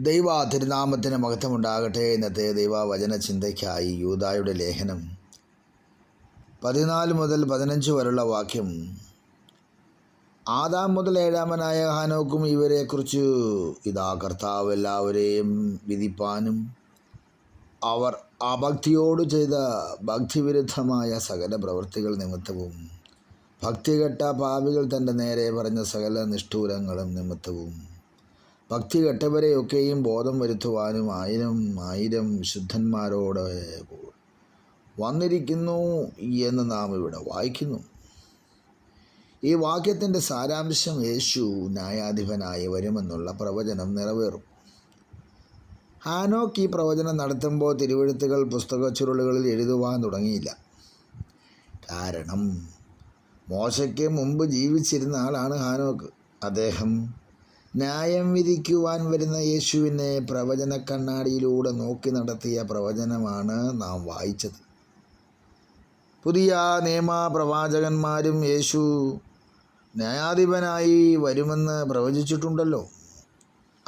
ദൈവ തിരുനാമത്തിന് മഹത്വമുണ്ടാകട്ടെ ഇന്നത്തെ ദൈവവചന ചിന്തയ്ക്കായി യൂതായുടെ ലേഖനം. പതിനാല് മുതൽ പതിനഞ്ച് വരെയുള്ള വാക്യം. ആദാം മുതൽ ഏഴാമനായ ഹാനോക്കും ഇവരെക്കുറിച്ച് ഇതാ കർത്താവ് എല്ലാവരെയും വിധിപ്പാനും അവർ അഭക്തിയോട് ചെയ്ത ഭക്തിവിരുദ്ധമായ സകല പ്രവൃത്തികൾ നിമിത്തവും ഭക്തികെട്ട പാപികൾ തന്റെ നേരെ പറഞ്ഞ സകല നിഷ്ഠൂരങ്ങളും നിമിത്തവും. ഭക്തി കെട്ടവരെയൊക്കെയും ബോധം വരുത്തുവാനും ആയിരം ആയിരം ശുദ്ധന്മാരോട് വന്നിരിക്കുന്നു എന്ന് നാം ഇവിടെ വായിക്കുന്നു. ഈ വാക്യത്തിന്റെ സാരാംശം യേശു ന്യായാധിപനായി വരുമെന്നുള്ള പ്രവചനം നിറവേറും. ഹാനോക്ക് ഈ പ്രവചനം നടത്തുമ്പോൾ തിരുവഴുത്തുകൾ പുസ്തക ചുരുളുകളിൽ എഴുതുവാൻ തുടങ്ങിയില്ല. കാരണം മോശയ്ക്ക് മുമ്പ് ജീവിച്ചിരുന്ന ആളാണ് ഹാനോക്ക്. അദ്ദേഹം ന്യായം വിധിക്കുവാൻ വരുന്ന യേശുവിനെ പ്രവചന കണ്ണാടിയിലൂടെ നോക്കി നടത്തിയ പ്രവചനമാണ് നാം വായിച്ചത്. പുതിയ നിയമ പ്രവാചകന്മാരും യേശു ന്യായാധിപനായി വരുമെന്ന് പ്രവചിച്ചിട്ടുണ്ടല്ലോ.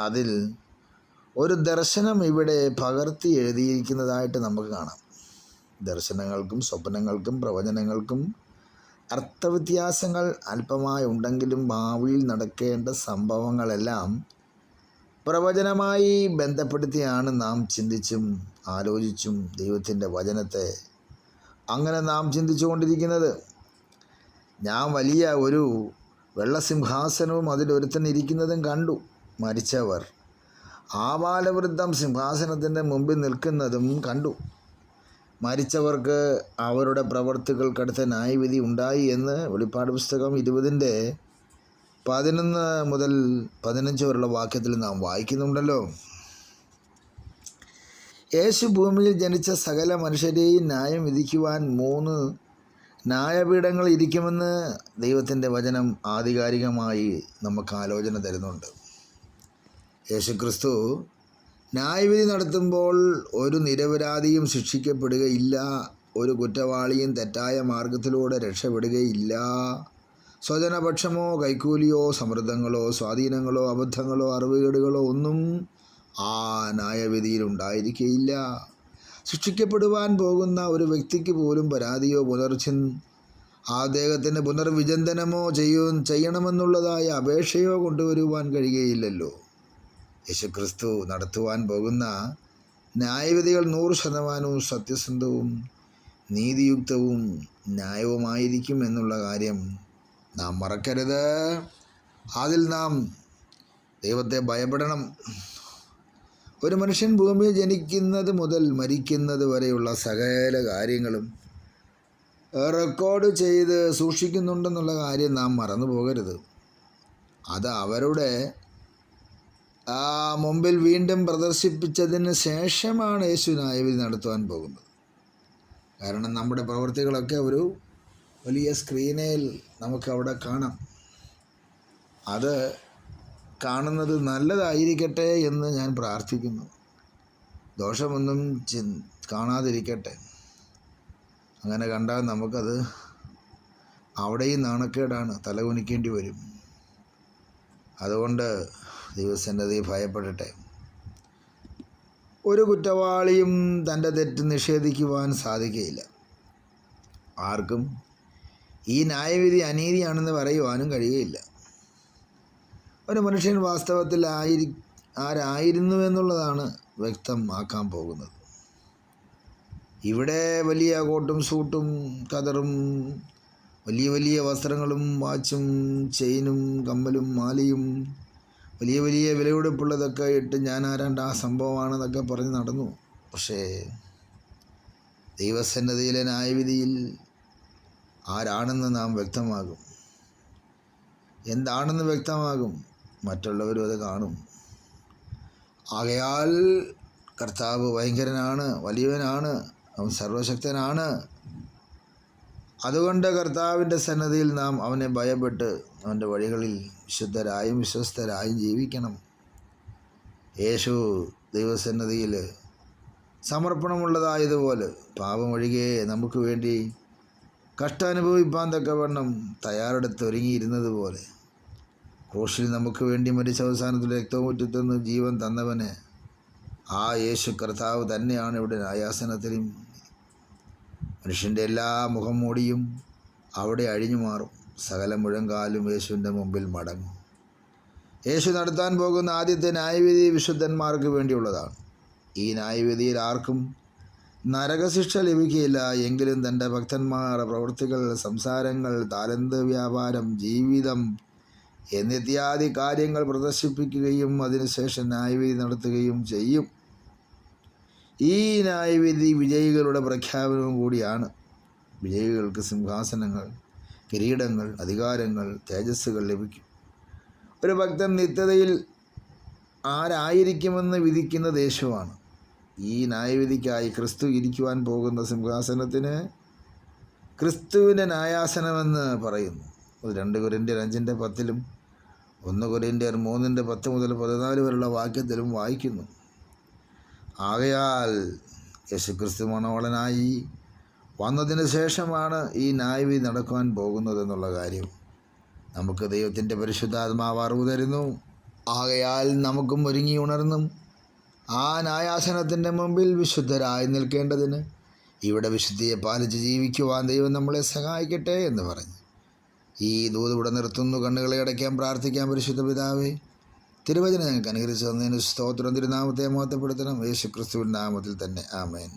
അതിൽ ഒരു ദർശനം ഇവിടെ പകർത്തി എഴുതിയിരിക്കുന്നതായിട്ട് നമുക്ക് കാണാം. ദർശനങ്ങൾക്കും സ്വപ്നങ്ങൾക്കും പ്രവചനങ്ങൾക്കും അർത്ഥവ്യത്യാസങ്ങൾ അല്പമായി ഉണ്ടെങ്കിലും ഭാവിയിൽ നടക്കേണ്ട സംഭവങ്ങളെല്ലാം പ്രവചനമായി ബന്ധപ്പെടുത്തിയാണ് നാം ചിന്തിച്ചും ആലോചിച്ചും ദൈവത്തിന്റെ വചനത്തെ അങ്ങനെ നാം ചിന്തിച്ചു കൊണ്ടിരിക്കുന്നത് ഞാൻ വലിയ ഒരു വെള്ളസിംഹാസനവും അതിലൊരുത്തൻ ഇരിക്കുന്നതും കണ്ടു. മരിച്ചവർ ആബാലവൃദ്ധം സിംഹാസനത്തിന്റെ മുമ്പിൽ നിൽക്കുന്നതും കണ്ടു. മരിച്ചവർക്ക് അവരുടെ പ്രവർത്തികൾക്കടുത്ത ന്യായവിധി ഉണ്ടായി എന്ന് വെളിപ്പാട് പുസ്തകം ഇരുപതിന്റെ പതിനൊന്ന് മുതൽ പതിനഞ്ച് വരെയുള്ള വാക്യത്തിൽ നാം വായിക്കുന്നുണ്ടല്ലോ. യേശു ഭൂമിയിൽ ജനിച്ച സകല മനുഷ്യരെയും ന്യായം വിധിക്കുവാൻ മൂന്ന് ന്യായപീഠങ്ങൾ ഇരിക്കുമെന്ന് ദൈവത്തിന്റെ വചനം ആധികാരികമായി നമുക്ക് ആലോചന തരുന്നുണ്ട്. യേശുക്രിസ്തു ന്യായവിധി നടത്തുമ്പോൾ ഒരു നിരപരാധിയും ശിക്ഷിക്കപ്പെടുകയില്ല ഒരു കുറ്റവാളിയും തെറ്റായ മാർഗത്തിലൂടെ രക്ഷപ്പെടുകയില്ല. സ്വജനപക്ഷമോ കൈക്കൂലിയോ സമൃദ്ധങ്ങളോ സ്വാധീനങ്ങളോ അബദ്ധങ്ങളോ അറിവുകേടുകളോ ഒന്നും ആ ന്യായവിധിയിൽ ഉണ്ടായിരിക്കുകയില്ല ശിക്ഷിക്കപ്പെടുവാൻ പോകുന്ന ഒരു വ്യക്തിക്ക് പോലും പരാതിയോ പുനർചിൻ അദ്ദേഹത്തിന് പുനർവിചിന്തനമോ ചെയ്യൂ ചെയ്യണമെന്നുള്ളതായ അപേക്ഷയോ കൊണ്ടുവരുവാൻ കഴിയുകയില്ലല്ലോ. യേശുക്രിസ്തു നടത്തുവാൻ പോകുന്ന ന്യായവിധികൾ നൂറ് ശതമാനവും സത്യസന്ധവും നീതിയുക്തവും ന്യായവുമായിരിക്കും എന്നുള്ള കാര്യം നാം മറക്കരുത്. അതിൽ നാം ദൈവത്തെ ഭയപ്പെടണം. ഒരു മനുഷ്യൻ ഭൂമിയിൽ ജനിക്കുന്നത് മുതൽ മരിക്കുന്നത് വരെയുള്ള സകല കാര്യങ്ങളും റെക്കോർഡ് ചെയ്ത് സൂക്ഷിക്കുന്നുണ്ടെന്നുള്ള കാര്യം നാം മറന്നു പോകരുത് അത് അവരുടെ മുമ്പിൽ വീണ്ടും പ്രദർശിപ്പിച്ചതിന് ശേഷമാണ് യേശു നടത്തുവാൻ പോകുന്നത്. കാരണം നമ്മുടെ പ്രവൃത്തികളൊക്കെ ഒരു വലിയ സ്ക്രീനിൽ നമുക്കവിടെ കാണാം. അത് കാണുന്നത് നല്ലതായിരിക്കട്ടെ എന്ന് ഞാൻ പ്രാർത്ഥിക്കുന്നു. ദോഷമൊന്നും ചി കാണാതിരിക്കട്ടെ. അങ്ങനെ കണ്ടാൽ നമുക്കത് അവിടെയും നാണക്കേടാണ്. തലകുനിക്കേണ്ടി വരും. അതുകൊണ്ട് ദൈവസന്നതി ഭയപ്പെടട്ടെ. ഒരു കുറ്റവാളിയും തന്റെ തെറ്റ് നിഷേധിക്കുവാൻ സാധിക്കുകയില്ല ആർക്കും ഈ ന്യായവിധി അനീതിയാണെന്ന് പറയുവാനും കഴിയുകയില്ല. ഒരു മനുഷ്യൻ വാസ്തവത്തിൽ ആയിരി ആരായിരുന്നു എന്നുള്ളതാണ് വ്യക്തമാക്കാൻ പോകുന്നത്. ഇവിടെ വലിയ കോട്ടും സൂട്ടും കതറും വലിയ വലിയ വസ്ത്രങ്ങളും വാച്ചും ചെയിനും കമ്മലും മാലയും വലിയ വലിയ വിലയുടുപ്പുള്ളതൊക്കെ ഇട്ട് ഞാൻ ആരാണ്ട് ആ സംഭവമാണെന്നൊക്കെ പറഞ്ഞ് നടന്നു. പക്ഷേ ദൈവസന്നതിയിലെ ന്യായവിധിയിൽ ആരാണെന്ന് നാം വ്യക്തമാകും. എന്താണെന്ന് വ്യക്തമാകും മറ്റുള്ളവരും അത് കാണും. ആകയാൽ കർത്താവ് ഭയങ്കരനാണ് വലിയവനാണ് അവൻ സർവശക്തനാണ് അതുകൊണ്ട് കർത്താവിന്റെ സന്നദ്ധിയിൽ നാം അവനെ ഭയപ്പെട്ട് അവന്റെ വഴികളിൽ വിശുദ്ധരായും വിശ്വസ്തരായും ജീവിക്കണം. യേശു ദൈവസന്നദ്ധിയിൽ സമർപ്പണമുള്ളതായതുപോലെ പാപമൊഴികെ നമുക്ക് വേണ്ടി കഷ്ടാനുഭവിപ്പാൻ തക്കവണ്ണം തയ്യാറെടുത്ത് ഒരുങ്ങിയിരുന്നത് പോലെ ക്രൂശിൽ നമുക്ക് വേണ്ടി മരിച്ച അവസാനത്തിൽ രക്തമൂറ്റത്തുനിന്ന് ജീവൻ തന്നവന് ആ യേശു കർത്താവ് തന്നെയാണ് ഇവിടെ ന്യായാസനത്തിലും മനുഷ്യന്റെ എല്ലാ മുഖം മൂടിയും അവിടെ അഴിഞ്ഞു മാറും. സകല മുഴങ്കാലും യേശുവിന്റെ മുമ്പിൽ മടങ്ങും. യേശു നടത്താൻ പോകുന്ന ആദ്യത്തെ ന്യായവിധി വിശുദ്ധന്മാർക്ക് വേണ്ടിയുള്ളതാണ്. ഈ ന്യായവിധിയിൽ ആർക്കും നരകശിക്ഷ ലഭിക്കുകയില്ല. എങ്കിലും തന്റെ ഭക്തന്മാരുടെ പ്രവൃത്തികൾ സംസാരങ്ങൾ താലന്ത് വ്യാപാരം ജീവിതം എന്നിത്യാദി കാര്യങ്ങൾ പ്രദർശിപ്പിക്കുകയും അതിനുശേഷം ന്യായവിധി നടത്തുകയും ചെയ്യും. ഈ ന്യായവിധി വിജയികളുടെ പ്രഖ്യാപനവും കൂടിയാണ്. വിജയികൾക്ക് സിംഹാസനങ്ങൾ കിരീടങ്ങൾ അധികാരങ്ങൾ തേജസ്സുകൾ ലഭിക്കും. ഒരു ഭക്തൻ നിത്യതയിൽ ആരായിരിക്കുമെന്ന് വിധിക്കുന്ന ദേശമാണ്. ഈ ന്യായവിധിക്കായി ക്രിസ്തു ഇരിക്കുവാൻ പോകുന്ന സിംഹാസനത്തിന് ക്രിസ്തുവിന്റെ ന്യായാസനമെന്ന് പറയുന്നു. അത് രണ്ട് കുരന്റെ അഞ്ചിന്റെ പത്തിലും ഒന്ന് കൊരിന്ത്യർ മൂന്നിന്റെ പത്ത് മുതൽ പതിനാല് വരെയുള്ള വാക്യത്തിലും വായിക്കുന്നു. ആകയാൽ യേശുക്രിസ്തു മണവളനായി വന്നതിന് ശേഷമാണ് ഈ നായവി നടക്കുവാൻ പോകുന്നതെന്നുള്ള കാര്യം നമുക്ക് ദൈവത്തിന്റെ പരിശുദ്ധാത്മാവ് അറിവ് തരുന്നു. ആകയാൽ നമുക്കും ഒരുങ്ങി ഉണർന്നും ആ നായാസനത്തിന്റെ മുമ്പിൽ വിശുദ്ധരായി നിൽക്കേണ്ടതിന് ഇവിടെ വിശുദ്ധിയെ പാലിച്ച് ജീവിക്കുവാൻ ദൈവം നമ്മളെ സഹായിക്കട്ടെ എന്ന് പറഞ്ഞു ഈ ദൂത് ഇവിടെ നിർത്തുന്നു. കണ്ണുകളെ അടയ്ക്കാൻ പ്രാർത്ഥിക്കാൻ പരിശുദ്ധ പിതാവേ തിരുവചനം ഞങ്ങൾക്ക് അനുഗ്രഹിച്ചു തന്നതിന് സ്തോത്രം. തിരുനാമത്തെ മോഹത്തെപ്പെടുത്തണം യേശു ക്രിസ്തുവിൻ നാമത്തിൽ തന്നെ. ആമേൻ.